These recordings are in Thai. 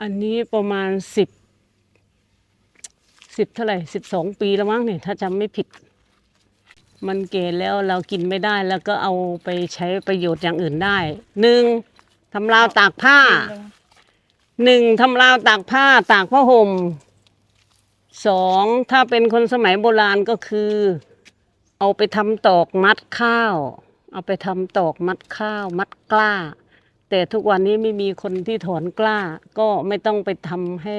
อันนี้ประมาณสิบสิบเท่าไหร่สิบสองปีแล้วมั้งเนี่ยถ้าจำไม่ผิด มันเก่แล้วเรากินไม่ได้แล้วก็เอาไปใช้ประโยชน์อย่างอื่นได้หนึ่งทำราวตากผ้าหนึ่งทำราวตากผ้าตากผ้าห่มสองถ้าเป็นคนสมัยโบราณก็คือ เอาไปทำตอกมัดข้าว เอาไปทำตอกมัดข้าว มัดกล้า แต่ทุกวันนี้ไม่มีคนที่ถอนกล้า ก็ไม่ต้องไปทำให้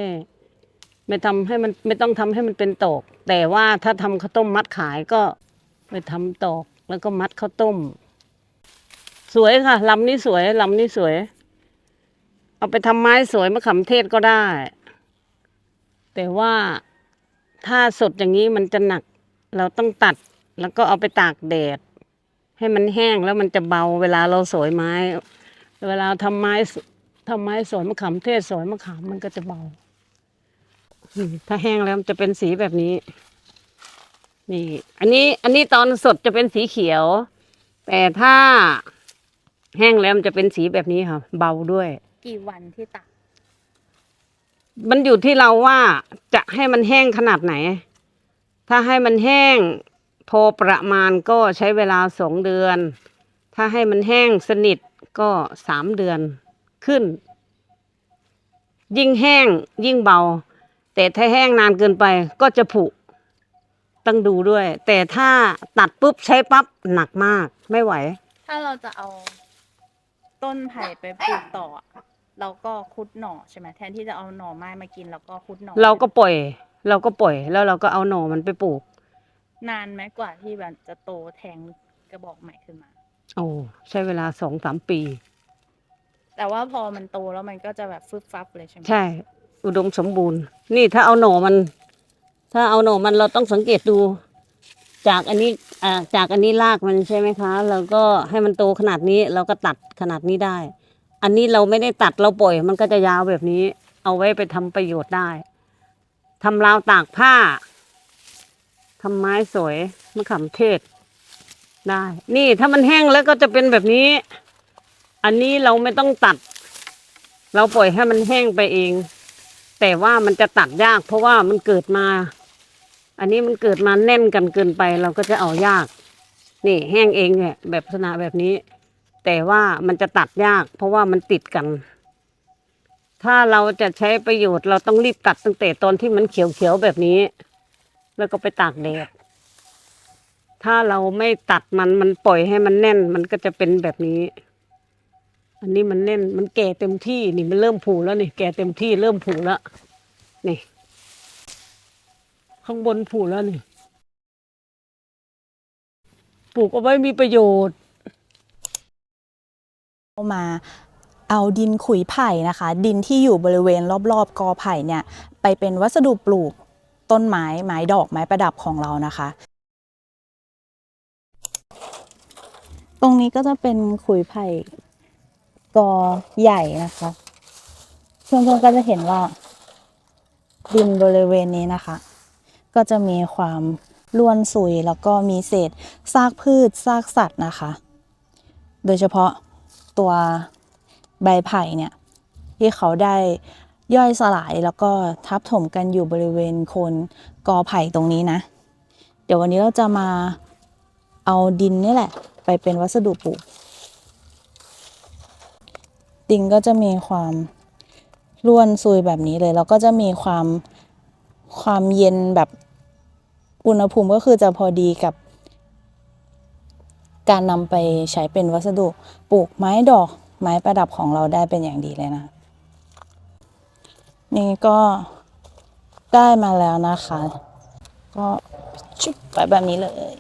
ไม่ทำให้มันไม่ต้องทำให้มันเป็นตอก แต่ว่าถ้าทำข้าวต้มมัดขายก็ไปทำตอกแล้วก็มัดข้าวต้ม สวยค่ะลำนี้สวยลำนี้สวย เอาไปทำไม้สวยมะขามเทศก็ได้ แต่ว่าถ้าสดอย่างนี้มันจะหนัก เราต้องตัดแล้วก็เอาไปตากแดด ให้มันแห้งแล้วมันจะเบาเวลาเราสวยไม้ เวลาทำไม้สทำไม้สวยมะขามเทศสวยมะขามมันก็จะเบาอืมถ้าแห้งแล้วมันจะเป็นสีแบบนี้ นี่ อันนี้ อันนี้ตอนสดจะเป็นสีเขียว แต่ถ้าแห้งแล้วมันจะเป็นสีแบบนี้ค่ะ เบาด้วย กี่วันที่ตัก มันอยู่ที่เราว่าจะให้มันแห้งขนาดไหน ถ้าให้มันแห้งพอประมาณก็ใช้เวลาสองเดือน ถ้าให้มันแห้งสนิท ก็สามเดือนขึ้น ยิ่งแห้งยิ่งเบา แต่ถ้าแห้งนานเกินไปก็จะผุต้องดูด้วย แต่ถ้าตัดปุ๊บใช้ปั๊บหนักมากไม่ไหว ถ้าเราจะเอาต้นไผ่ไปปลูกต่ออะเราก็คุดหน่อใช่ไหมแทนที่จะเอาหน่อไม้มากินเราก็คุดหน่อเราก็ปล่อย เราก็ปล่อย แล้วเราก็เอาหน่อมันไปปลูก นานไหมกว่าที่แบบจะโตแทงกระบอกใหม่ขึ้นมา โอ้ใช้เวลาสองสามปี แต่ว่าพอมันโตแล้วมันก็จะแบบฟึบฟับเลยใช่ไหมใช่ อุดมสมบูรณ์ นี่ถ้าเอาหน่อมัน ถ้าเอาหน่อมันเราต้องสังเกตดู จากอันนี้อ่าจากอันนี้รากมันใช่ไหมคะเราก็ให้มันโตขนาดนี้เราก็ตัดขนาดนี้ได้ อันนี้เราไม่ได้ตัดเราปล่อยมันก็จะยาวแบบนี้ เอาไว้ไปทำประโยชน์ได้ทำราวตากผ้าทำไม้สวยมะขามเทศ ได้ นี่ถ้ามันแห้งแล้วก็จะเป็นแบบนี้ อันนี้เราไม่ต้องตัด เราปล่อยให้มันแห้งไปเอง แต่ว่ามันจะตัดยาก เพราะว่ามันเกิดมา อันนี้มันเกิดมาแน่นกันเกินไป เราก็จะเอายาก นี่แห้งเองเนี่ยแบบลักษณะแบบนี้ แต่ว่ามันจะตัดยาก เพราะว่ามันติดกัน ถ้าเราจะใช้ประโยชน์เราต้องรีบตัดตั้งแต่ตอนที่มันเขียวๆแบบนี้ แล้วก็ไปตากแดด ถ้าเราไม่ตัดมันมันปล่อยให้มันแน่น มันก็จะเป็นแบบนี้ อันนี้มันแน่น มันแก่เต็มที่นี่มันเริ่มผุแล้วนี่แก่เต็มที่เริ่มผุแล้วนี่ ข้างบนผุแล้วนี่ปลูกเอาไว้มีประโยชน์เอามาเอาดินขุยไผ่นะคะ ดินที่อยู่บริเวณรอบๆ กอไผ่เนี่ย ไปเป็นวัสดุปลูกต้นไม้ไม้ดอกไม้ประดับของเรานะคะ ตรงนี้ก็จะเป็นขุยไผ่กอใหญ่นะคะเพื่อนๆก็จะเห็นว่าดินบริเวณนี้นะคะ ก็จะมีความร่วนซุยแล้วก็มีเศษซากพืชซากสัตว์นะคะ โดยเฉพาะตัวใบไผ่เนี่ยที่เขาได้ย่อยสลายแล้วก็ทับถมกันอยู่บริเวณโคนกอไผ่ตรงนี้นะ เดี๋ยววันนี้เราจะมาเอาดินนี่แหละ ไปเป็นวัสดุปลูกดินก็จะมีความร่วนซุยแบบนี้เลย แล้วก็จะมีความความเย็นแบบอุณหภูมิก็คือจะพอดีกับ การนำไปใช้เป็นวัสดุปลูกไม้ดอกไม้ประดับของเราได้เป็นอย่างดีเลยนะ นี่ก็ได้มาแล้วนะคะ ก็ชุบไปแบบนี้เลย